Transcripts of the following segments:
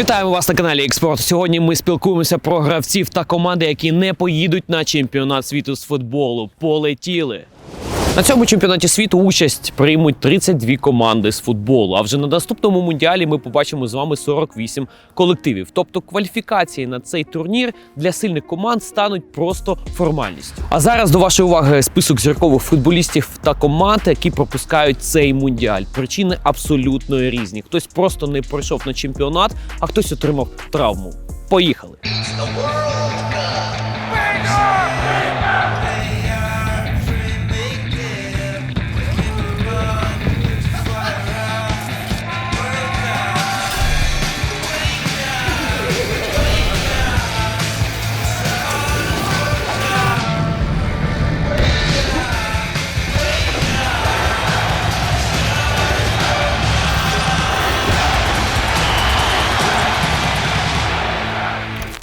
Вітаємо вас на каналі Експорт. Сьогодні ми спілкуємося про гравців та команди, які не поїдуть на чемпіонат світу з футболу. Полетіли. На цьому чемпіонаті світу участь приймуть 32 команди з футболу. А вже на наступному мундіалі ми побачимо з вами 48 колективів. Тобто кваліфікації на цей турнір для сильних команд стануть просто формальністю. А зараз до вашої уваги список зіркових футболістів та команд, які пропускають цей мундіаль. Причини абсолютно різні. Хтось просто не пройшов на чемпіонат, а хтось отримав травму. Поїхали.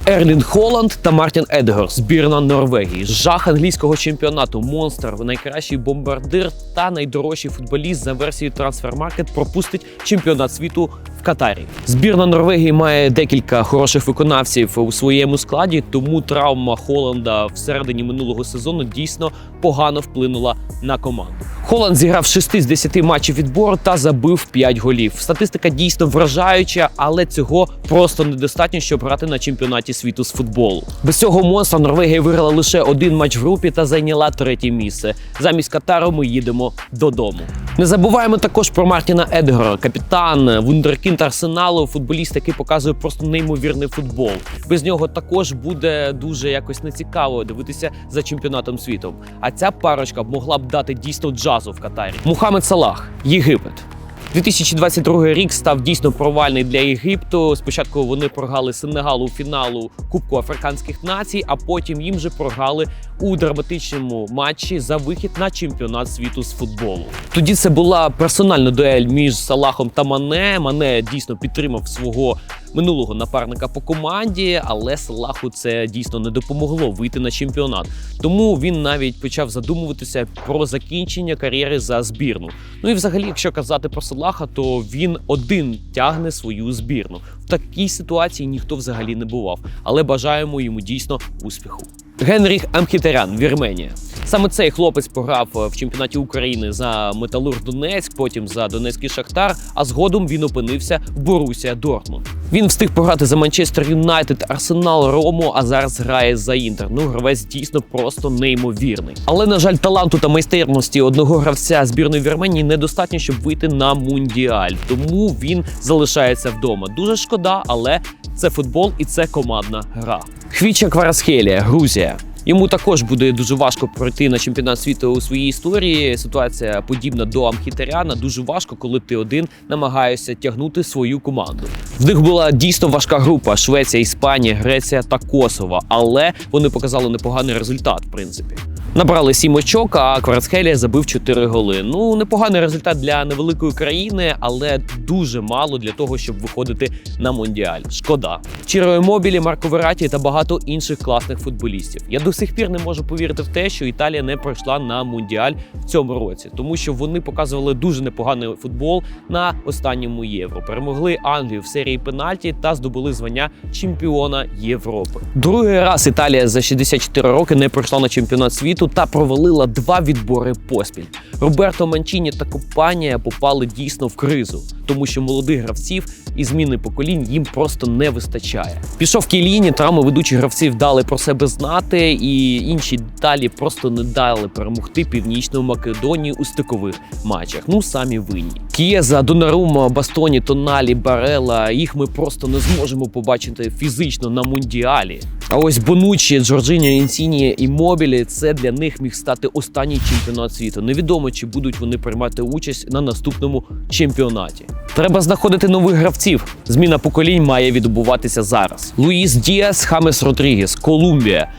Ерлін Холланд та Мартін Едгор, збірна Норвегії, жах англійського чемпіонату, монстр, найкращий бомбардир та найдорожчий футболіст за версією Трансфермаркет пропустить чемпіонат світу в Катарі. Збірна Норвегії має декілька хороших виконавців у своєму складі, тому травма Холланда всередині минулого сезону дійсно погано вплинула на команду. Холланд зіграв 6 з 10 матчів відбору та забив 5 голів. Статистика дійсно вражаюча, але цього просто недостатньо, щоб грати на чемпіонаті світу з футболу. Без цього монстра Норвегія виграла лише один матч в групі та зайняла третє місце. Замість Катару ми їдемо додому. Не забуваємо також про Мартіна Едгара, капітан, вундеркінд арсеналу, футболіст, який показує просто неймовірний футбол. Без нього також буде дуже якось нецікаво дивитися за чемпіонатом світу. А ця парочка могла б дати дійсно джазу в Катарі. Мухаммед Салах, Єгипет. 2022 рік став дійсно провальний для Єгипту. Спочатку вони програли Сенегалу фіналу Кубку Африканських націй, а потім їм же програли у драматичному матчі за вихід на чемпіонат світу з футболу. Тоді це була персональна дуель між Салахом та Мане. Мане дійсно підтримав свого минулого напарника по команді, але Салаху це дійсно не допомогло вийти на чемпіонат. Тому він навіть почав задумуватися про закінчення кар'єри за збірну. Ну і взагалі, якщо казати про Салаха, то він один тягне свою збірну. В такій ситуації ніхто взагалі не бував, але бажаємо йому дійсно успіху. Генріх Амхітерян, Вірменія. Саме цей хлопець пограв в чемпіонаті України за Металург Донецьк, потім за Донецький Шахтар. А згодом він опинився в Борусія Дортмунд. Він встиг пограти за Манчестер Юнайтед, Арсенал, Рому, а зараз грає за Інтер. Ну, гравець дійсно просто неймовірний. Але на жаль, таланту та майстерності одного гравця збірної Вірменії недостатньо, щоб вийти на мундіаль. Тому він залишається вдома. Дуже шкода, але це футбол і це командна гра. Хвіча Кварасхелія, Грузія. Йому також буде дуже важко пройти на чемпіонат світу у своїй історії. Ситуація подібна до Амхітаряна. Дуже важко, коли ти один намагаєшся тягнути свою команду. В них була дійсно важка група: Швеція, Іспанія, Греція та Косово. Але вони показали непоганий результат, в принципі. Набрали сім очок, а Кварацхелія забив 4 голи. Ну, непоганий результат для невеликої країни, але дуже мало для того, щоб виходити на мондіаль. Шкода. Чіро Мобілі, Марко Вераті та багато інших класних футболістів. Я до сих пір не можу повірити в те, що Італія не пройшла на мондіаль в цьому році, тому що вони показували дуже непоганий футбол на останньому євро. Перемогли Англію в серії пенальті та здобули звання чемпіона Європи. Другий раз Італія за 64 роки не пройшла на чемпіонат світу та провалила два відбори поспіль. Роберто Манчіні та компанія попали дійсно в кризу, тому що молодих гравців і зміни поколінь їм просто не вистачає. Пішов Кіліні, травми ведучих гравців дали про себе знати, і інші деталі просто не дали перемогти північну Македонію у стикових матчах. Ну самі винні. Кієза, Донарума, Бастоні, Тоналі, Барела. Їх ми просто не зможемо побачити фізично на мундіалі. А ось Бонучі, Джорджині, Інсіні і Мобілі це для них міг стати останній чемпіонат світу. Невідомо, чи будуть вони приймати участь на наступному чемпіонаті. Треба знаходити нових гравців. Зміна поколінь має відбуватися зараз. Луїс Діас, Хамес Родрігес, Колумбія.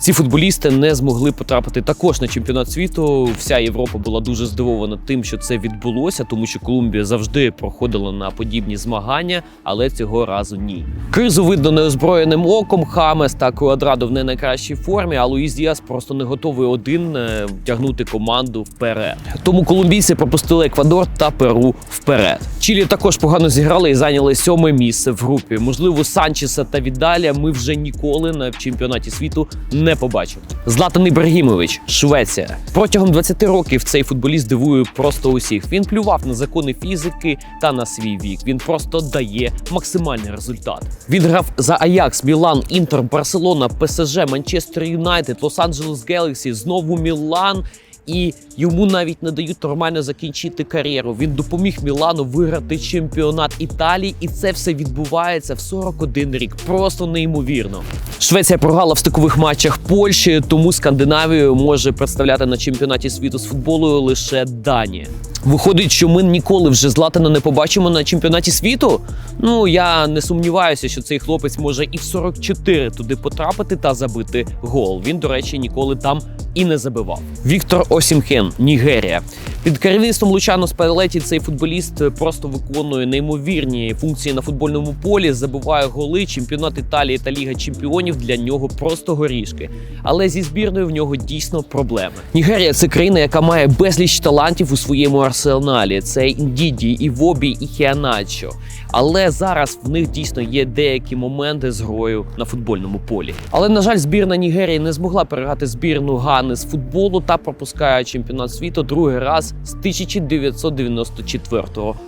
Ці футболісти не змогли потрапити також на чемпіонат світу. Вся Європа була дуже здивована тим, що це відбулося, тому що Колумбія завжди проходила на подібні змагання, але цього разу ні. Кризу видно неозброєним оком. Хамес та Куадрадо в не найкращій формі, а Луїс Діас просто не готовий один е, тягнути команду вперед. Тому колумбійці пропустили Еквадор та Перу вперед. Чилі також погано зіграли і зайняли сьоме місце в групі. Можливо, Санчеса та Відаля ми вже ніколи на чемпіонаті світу не побачимо. Златан Ібрагімович, Швеція. Протягом 20 років цей футболіст дивує просто усіх. Він плював на закони фізики та на свій вік. Він просто дає максимальний результат. Він грав за Аякс, Мілан, Інтер, Барселона, ПСЖ, Манчестер Юнайтед, Лос-Анджелес Гелексі, знову Мілан. І йому навіть не дають нормально закінчити кар'єру. Він допоміг Мілану виграти чемпіонат Італії, і це все відбувається в 41 рік. Просто неймовірно. Швеція програла в стикових матчах Польщі, тому Скандинавію може представляти на чемпіонаті світу з футболу лише Данія. Виходить, що ми ніколи вже Златана не побачимо на чемпіонаті світу. Ну я не сумніваюся, що цей хлопець може і в 44 туди потрапити та забити гол. Він, до речі, ніколи там і не забивав. Віктор Осімхен, Нігерія. Під керівництвом Лучано Спайлеті цей футболіст просто виконує неймовірні функції на футбольному полі, забиває голи. Чемпіонат Італії та Ліга Чемпіонів для нього просто горішки. Але зі збірною в нього дійсно проблеми. Нігерія це країна, яка має безліч талантів у своєму арсеналі. Це Індіді, Івобі і Хіаначо. Але зараз в них дійсно є деякі моменти з грою на футбольному полі. Але на жаль, збірна Нігерії не змогла переграти збірну Гани з футболу та пропускає чемпіонат світу другий раз з 1994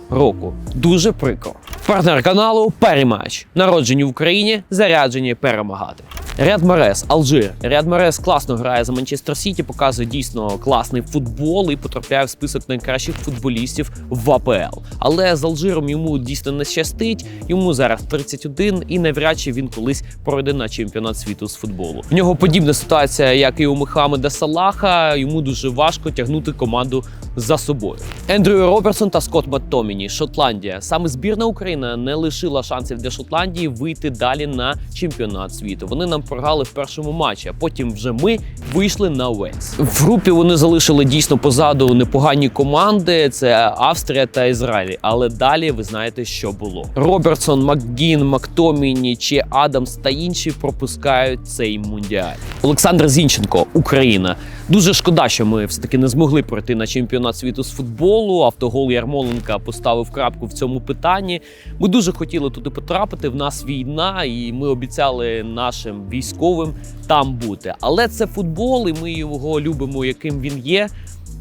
року. Дуже прикро. Партнер каналу Перемач Народжені в Україні, заряджені перемагати. Ряд Марес, Алжир. Ряд Марес класно грає за Манчестер Сіті, показує дійсно класний футбол і потрапляє в список найкращих футболістів в АПЛ. Але з Алжиром йому дійсно не щастить. Йому зараз 31 і навряд чи він колись пройде на чемпіонат світу з футболу. В нього подібна ситуація, як і у Мохамеда Салаха. Йому дуже важко тягнути команду за собою. Ендрю Робертсон та Скотт Маттоміні, Шотландія. Саме збірна України не лишила шансів для Шотландії вийти далі на чемпіонат світу. Вони нам програли в першому матчі, а потім вже ми вийшли на Уельс. В групі вони залишили дійсно позаду непогані команди. Це Австрія та Ізраїль. Але далі ви знаєте, що було. Робертсон, Макгін, Мактоміні чи Адамс та інші пропускають цей мундіаль. Олександр Зінченко, Україна. Дуже шкода, що ми все таки не змогли пройти на чемпіонат світу з футболу. Автогол Ярмоленка поставив крапку в цьому питанні. Ми дуже хотіли туди потрапити. В нас війна, і ми обіцяли нашим військовим там бути. Але це футбол, і ми його любимо, яким він є.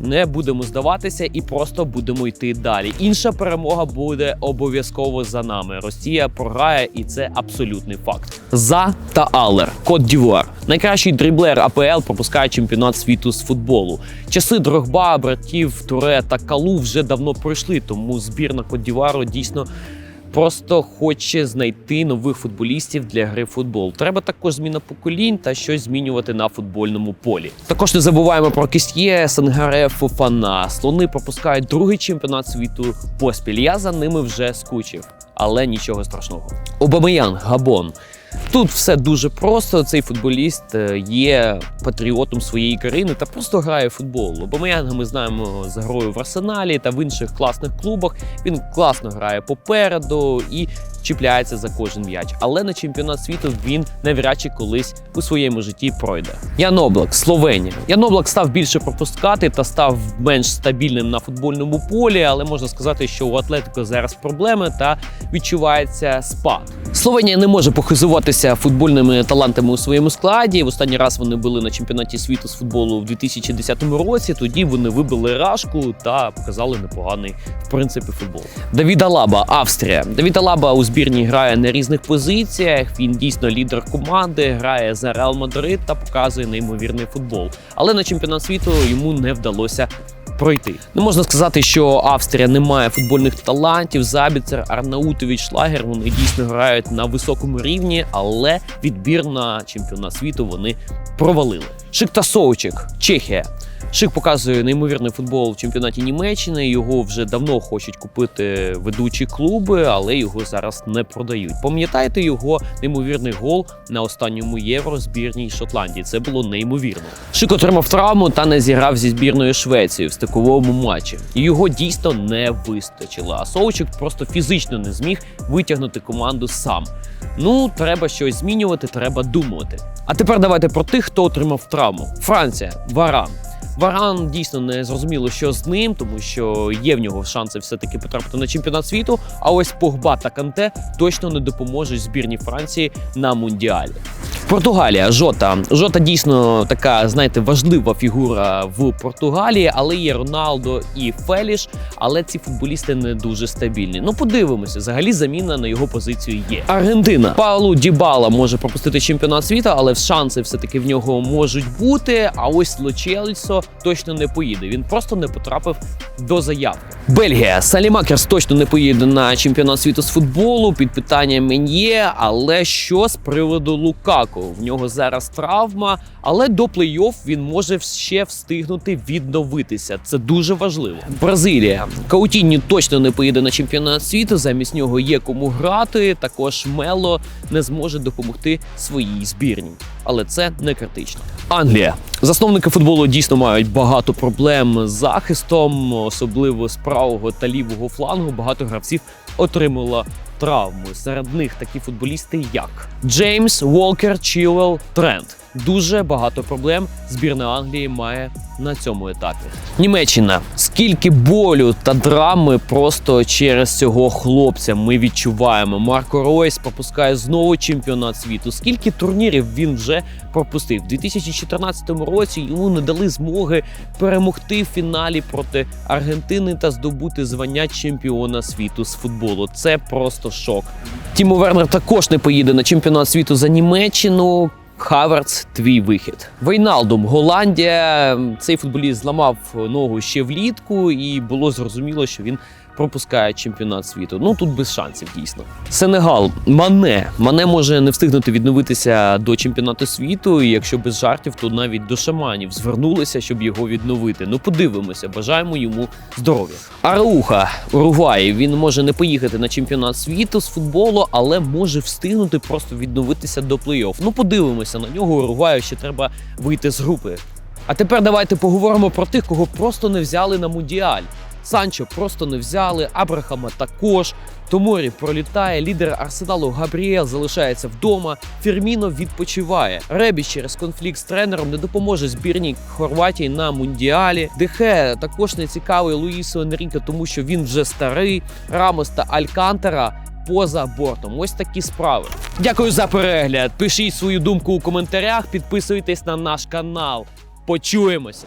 Не будемо здаватися і просто будемо йти далі. Інша перемога буде обов'язково за нами. Росія програє, і це абсолютний факт. За та Алер, Кот Дівуар. Найкращий дріблер АПЛ пропускає чемпіонат світу з футболу. Часи Дрогба, братів Туре та Калу вже давно пройшли, тому збірна Кот Дівуару дійсно просто хоче знайти нових футболістів для гри в футбол. Треба також зміна поколінь та щось змінювати на футбольному полі. Також не забуваємо про Кістє, Сангаре, Фофана. Слони пропускають другий чемпіонат світу поспіль. Я за ними вже скучив, але нічого страшного. Обамеян, Габон. Тут все дуже просто. Цей футболіст е, є патріотом своєї країни та просто грає в футбол. Обамеянга ми знаємо з грою в Арсеналі та в інших класних клубах. Він класно грає попереду і чіпляється за кожен м'яч. Але на чемпіонат світу він навряд чи колись у своєму житті пройде. Ян Облак, Словенія. Ян Облак став більше пропускати та став менш стабільним на футбольному полі, але можна сказати, що у Атлетико зараз проблеми та відчувається спад. Словенія не може похизуватися футбольними талантами у своєму складі. В останній раз вони були на чемпіонаті світу з футболу в 2010 році. Тоді вони вибили рашку та показали непоганий в принципі футбол. Давід Алаба, Австрія. Давід Алаба у збірні грає на різних позиціях. Він дійсно лідер команди, грає за Реал Мадрид та показує неймовірний футбол. Але на чемпіонат світу йому не вдалося пройти. Не можна сказати, що Австрія не має футбольних талантів. Забіцер, Арнаутович, Шлагер вони дійсно грають на високому рівні, але відбір на чемпіонат світу вони провалили. Шикта Соучик, Чехія. Шик показує неймовірний футбол в чемпіонаті Німеччини. Його вже давно хочуть купити ведучі клуби, але його зараз не продають. Пам'ятаєте його неймовірний гол на останньому євро збірній Шотландії? Це було неймовірно. Шик отримав травму та не зіграв зі збірною Швеції в стиковому матчі. Його дійсно не вистачило. А Соучик просто фізично не зміг витягнути команду сам. Ну, треба щось змінювати, треба думати. А тепер давайте про тих, хто отримав травму. Франція, Варан. Варан дійсно не зрозуміло, що з ним, тому що є в нього шанси все-таки потрапити на чемпіонат світу. А ось Погба та Канте точно не допоможуть збірній Франції на мундіалі. Португалія, Жота. Жота дійсно така, знаєте, важлива фігура в Португалії, але є Роналдо і Феліш. Але ці футболісти не дуже стабільні. Ну, подивимося, взагалі заміна на його позицію є. Аргентина Паулу Дібала може пропустити чемпіонат світу, але шанси все-таки в нього можуть бути. А ось Лочельсо точно не поїде. Він просто не потрапив до заявки. Бельгія Салімакерс точно не поїде на чемпіонат світу з футболу. Під питанням є. Але що з приводу Лукако? В нього зараз травма, але до плей-офф він може ще встигнути відновитися. Це дуже важливо. Бразилія Каутінні точно не поїде на чемпіонат світу. Замість нього є кому грати. Також Мело не зможе допомогти своїй збірні, але це не критично. Англія засновники футболу дійсно мають багато проблем з захистом, особливо з правого та лівого флангу. Багато гравців отримало травму. Серед них такі футболісти, як Джеймс, Волкер, Чілвелл, Трент. Дуже багато проблем збірна Англії має на цьому етапі. Німеччина скільки болю та драми просто через цього хлопця ми відчуваємо. Марко Ройс пропускає знову чемпіонат світу. Скільки турнірів він вже пропустив? У 2014 році йому не дали змоги перемогти в фіналі проти Аргентини та здобути звання чемпіона світу з футболу. Це просто шок. Тімо Вернер також не поїде на чемпіонат світу за Німеччину. Хаверц, твій вихід. Вейналдум, Голландія. Цей футболіст зламав ногу ще влітку, і було зрозуміло, що він пропускає чемпіонат світу. Ну тут без шансів, дійсно. Сенегал, Мане. Мане може не встигнути відновитися до чемпіонату світу. І якщо без жартів, то навіть до шаманів звернулися, щоб його відновити. Ну подивимося, бажаємо йому здоров'я. Арауха, Уругвай. Він може не поїхати на чемпіонат світу з футболу, але може встигнути просто відновитися до плей-офф. Ну подивимося на нього. Уругваю ще треба вийти з групи. А тепер давайте поговоримо про тих, кого просто не взяли на мундіаль. Санчо просто не взяли, Абрахама також. Томорі пролітає, лідер арсеналу Габріел залишається вдома. Фірміно відпочиває. Ребі через конфлікт з тренером не допоможе збірній Хорватії на мундіалі. Дехе також не цікавий Луїсу Енріке, тому що він вже старий. Рамос та Алькантера. Поза бортом, ось такі справи. Дякую за перегляд. Пишіть свою думку у коментарях, підписуйтесь на наш канал. Почуємося.